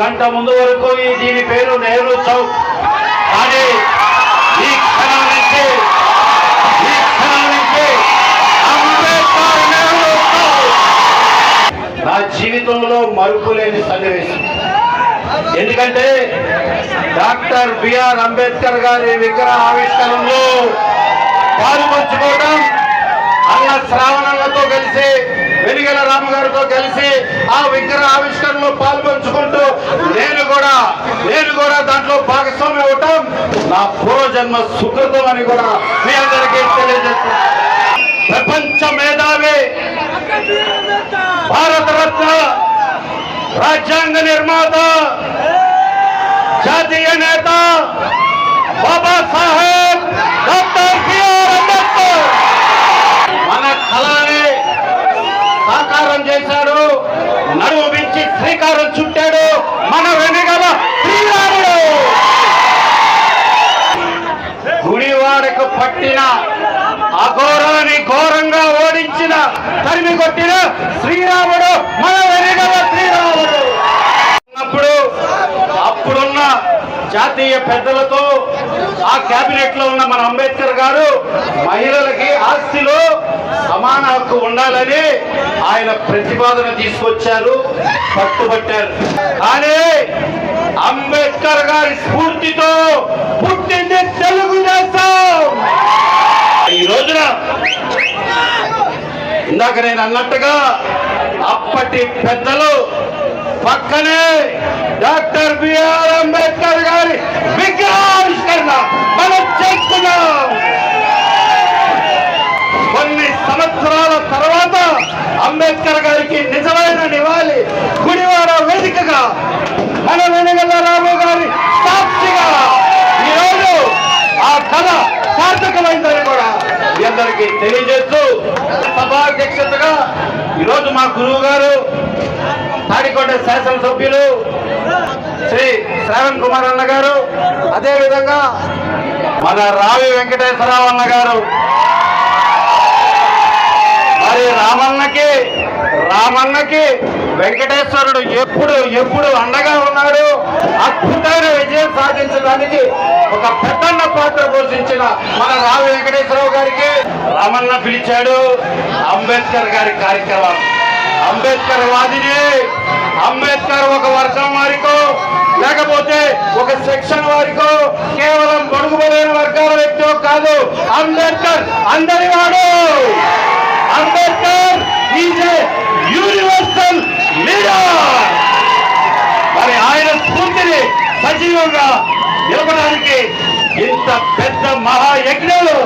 గంట ముందు వరకు ఈ దీని పేరు నెహ్రూ చౌక్. కానీ ఈ క్షణం నుంచి ఈ క్షణం నుంచి అంబేద్కర్ నెహ్రూ చౌక్. నా జీవితంలో మరుపులేని సన్నివేశం. ఎందుకంటే డాక్టర్ బిఆర్ అంబేద్కర్ గారి విగ్రహ ఆవిష్కరణలో పాల్పంచుకోవడం అన్న శ్రావణలతో కలిసి వెలిగల రామ గారితో కలిసి ఆ విగ్రహ ఆవిష్కరణలో పాల్పంచుకుంటూ దాంట్లో భాగస్వామి అవటం నా పూర్వజన్మ సుకృతం అని కూడా మీ అందరికీ తెలియజేస్తున్నాను ప్రపంచ మేధావి భారతరత్న రాజ్యాంగ నిర్మాత జాతీయ నేత బాబా సాహెబ్ డాక్టర్ బిఆర్ అంబేద్కర్. మన కళని సాకారం చేశాడు. నడుము మించి శ్రీకారం చుట్టాడు మన వెనుగల శ్రీరాముడు గుడివాడకు పట్టిన అఘోరాన్ని ఘోరంగా ఓడించిన తరిమి కొట్టిన శ్రీరాముడు మన వెనుగల శ్రీరాముడు. అప్పుడున్న జాతీయ పెద్దలతో ఆ కేబినెట్లో ఉన్న మన అంబేద్కర్ గారు మహిళలకి ఆస్తిలో సమాన హక్కు ఉండాలని ఆయన ప్రతిపాదన తీసుకొచ్చారు పట్టుబట్టారు. కానీ అంబేద్కర్ గారి స్ఫూర్తితో పుట్టింది తెలుగు ఇందాక నేను అన్నట్టుగా అప్పటి పెద్దలు పక్కనే డాక్టర్ బిఆర్ అంబేద్కర్ గారి విగ్రహావిష్కరణ మనం చేస్తున్నాం. కొన్ని సంవత్సరాల తర్వాత అంబేద్కర్ గారికి నిజమైన నివాళి గుడివాడ వేదికగా మన వెనుగల రాము గారి సాక్షిగా ఈరోజు ఆ కళ సార్థకమైందని అందరికీ తెలియజేస్తూ సభాధ్యక్షతగా ఈరోజు మా గురువు గారు తాడికొండ శాసనసభ్యులు శ్రీ శ్రావణ్ కుమార్ అన్న గారు అదే విధంగా మన రావి వెంకటేశ్వరరావు అన్న గారు. మరి రామన్నకి రామన్నకి వెంకటేశ్వరుడు ఎప్పుడు ఎప్పుడు అండగా ఉన్నారు విజయం ఒక పెద్దన్న పాత్ర పోషించిన మన రావి వెంకటేశ్వరరావు గారికి రామన్న పిలిచాడు అంబేద్కర్ గారి కార్యక్రమం. అంబేద్కర్ వాదిని అంబేద్కర్ ఒక వర్గం వారికో లేకపోతే ఒక సెక్షన్ వారికో కేవలం బడుగుబడైన వర్గాల వ్యక్తి కాదు అంబేద్కర్ అందరి వాడు. Ambedkar is universal leader. మరి ఆయన స్ఫూర్తిని సజీవంగా నిలపడానికి ఇంత పెద్ద మహాయజ్ఞంలో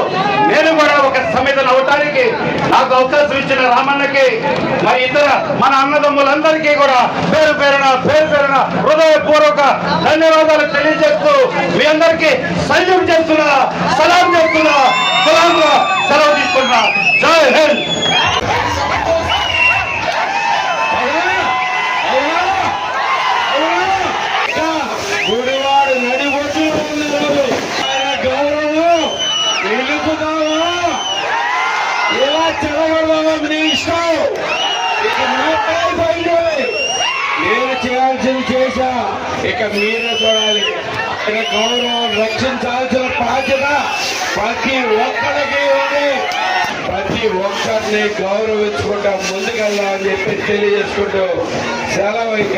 నేను కూడా ఒక సమితను అవటానికి నాకు అవకాశం ఇచ్చిన రామన్నకి మరి ఇతర మన అన్నదమ్ములందరికీ కూడా పేరు పేరున పేరు పేరున హృదయపూర్వక ధన్యవాదాలు తెలియజేస్తూ మీ అందరికీ సంజయం చేస్తున్నా సలాం చేస్తున్నా సలాంగా సెలవు తీసుకుంటున్నా. ఇలా నీ ఇష్టం ఇక నేను చేయాల్సింది చేశా ఇక మీరే చూడాలి ఆయన గౌరవం రక్షించాల్సిన బాధ్యత ప్రతి ఒక్కరికి ఉంది ప్రతి ఒక్కరిని గౌరవించుకుంటా ముందుకెళ్దామని చెప్పి తెలియజేసుకుంటూ సెలవు ఇక.